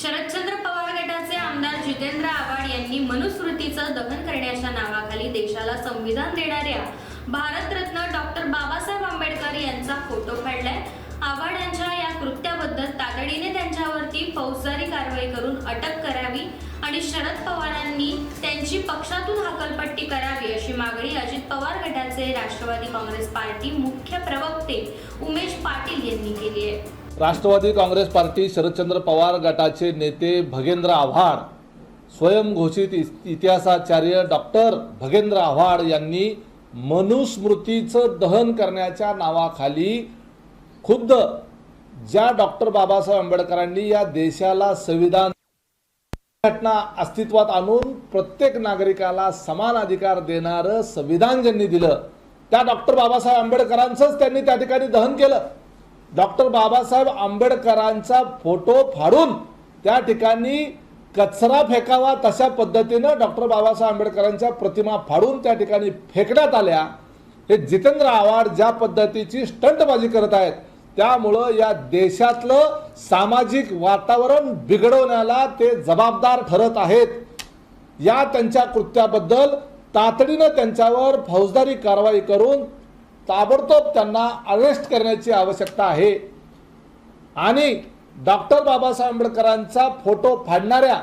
शरदचंद्र पवार गटाचे आमदार जितेंद्र आव्हाड यांनी मनुस्मृतीचं दहन करण्याच्या नावाखाली देशाला संविधान देणाऱ्या भारतरत्न डॉक्टर बाबासाहेब आंबेडकर यांचा फोटो काढलाय. आव्हाड यांच्या या कृत्याबद्दल तातडीने त्यांच्यावरती फौजदारी कारवाई करून अटक करावी आणि शरद पवारांनी त्यांची पक्षातून हकलपट्टी करावी अशी मागणी अजित पवार गटाचे राष्ट्रवादी काँग्रेस पार्टी मुख्य प्रवक्ते उमेश पाटील यांनी केली आहे. राष्ट्रवादी काँग्रेस पार्टी शरदचंद्र पवार गटाचे नेते भगेंद्र आव्हाड स्वयंघोषित इतिहासाचार्य डॉक्टर भगेंद्र आव्हाड यांनी मनुस्मृतीचं दहन करण्याच्या नावाखाली खुद्द ज्या डॉक्टर बाबासाहेब आंबेडकरांनी या देशाला संविधान घटना अस्तित्वात आणून प्रत्येक नागरिकाला समान अधिकार देणारं संविधान ज्यांनी दिलं त्या डॉक्टर बाबासाहेब आंबेडकरांचंच त्यांनी त्या ठिकाणी दहन केलं. डॉक्टर बाबासाहेब आंबेडकरांचा फोटो फाडून त्या ठिकाणी कचरा फेकावा तशा पद्धतीनं डॉक्टर बाबासाहेब आंबेडकरांच्या प्रतिमा फाडून त्या ठिकाणी फेकण्यात आल्या. हे जितेंद्र आव्हाड ज्या पद्धतीची स्टंटबाजी करत आहेत त्यामुळं या देशातलं सामाजिक वातावरण बिघडवण्याला ते जबाबदार ठरत आहेत. या त्यांच्या कृत्याबद्दल तातडीनं त्यांच्यावर फौजदारी कारवाई करून ताबडतोब त्यांना अरेस्ट करण्याची आवश्यकता आहे. आणि डॉक्टर बाबासाहेब आंबेडकरांचा फोटो फाडणाऱ्या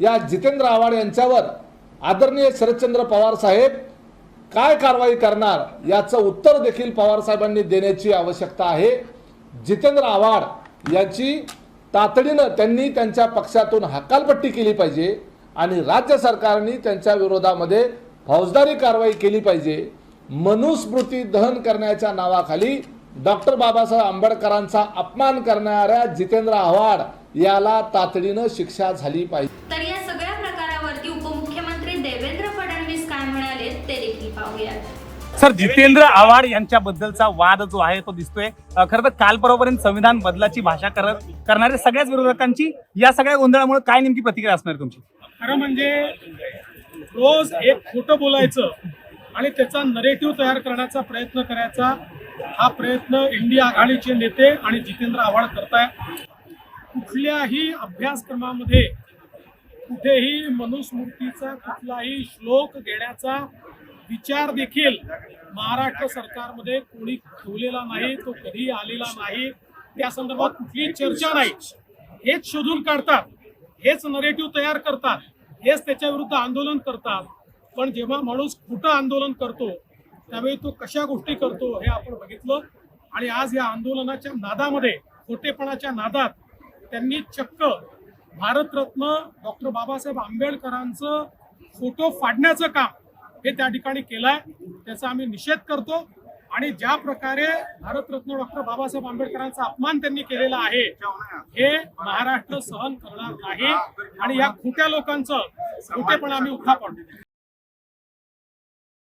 या जितेंद्र आव्हाड यांच्यावर आदरणीय शरदचंद्र पवार साहेब काय कारवाई करणार याचं उत्तर देखील पवार साहेबांनी देण्याची आवश्यकता आहे. जितेंद्र आव्हाड याची तातडीनं त्यांनी त्यांच्या पक्षातून हकालपट्टी केली पाहिजे आणि राज्य सरकारने त्यांच्या विरोधामध्ये फौजदारी कारवाई केली पाहिजे. मनुस्मृती दहन करण्याच्या नावाखाली डॉक्टर बाबासाहेब आंबेडकरांचा अपमान करणाऱ्या जितेंद्र आव्हाड याला तातडीनं शिक्षा झाली पाहिजे. तर या सगळ्या प्रकारावरती उपमुख्यमंत्री देवेंद्र फडणवीस काय म्हणाले ते देखील पाहूयात. सर जितेंद्र आव्हाड यांच्याबद्दलचा वाद जो आहे तो दिसतोय. खरं तर काल परवापर्यंत संविधान बदलाची भाषा करत करणाऱ्या सगळ्याच विरोधकांची या सगळ्या गोंधळामुळे काय नेमकी प्रतिक्रिया असणार तुमची? खरं म्हणजे रोज एक खोटं बोलायचं आणि त्याचा नरेटिव्ह तयार करण्याचा प्रयत्न करायचा. हा प्रयत्न इंडिया आघाडीचे नेते आणि जितेंद्र आव्हाड करताय. कुठल्याही अभ्यासक्रमामध्ये कुठेही मनुस्मृतीचा कुठलाही श्लोक घेण्याचा विचार देखील महाराष्ट्र सरकारमध्ये कोणी ठेवलेला नाही तो कधी आलेला नाही. त्या संदर्भात कुठलीही चर्चा नाही. हेच शोधून काढतात. हेच नरेटिव्ह तयार करतात. हेच त्याच्या विरुद्ध आंदोलन करतात. पण जेव्हा माणूस खोटं आंदोलन करतो त्यावेळी तो कशा गोष्टी करतो हे आपण बघितलं. आणि आज या आंदोलनाच्या नादामध्ये खोटेपणाच्या नादात त्यांनी चक्क भारतरत्न डॉक्टर बाबासाहेब आंबेडकरांचं फोटो फाडण्याचं काम हे त्या ठिकाणी केलंय. त्याचा आम्ही निषेध करतो. आणि ज्या प्रकारे भारतरत्न डॉक्टर बाबासाहेब आंबेडकरांचा अपमान त्यांनी केलेला आहे हे महाराष्ट्र सहन करणार नाही. आणि या खोट्या लोकांचं खोटेपणा आम्ही उठा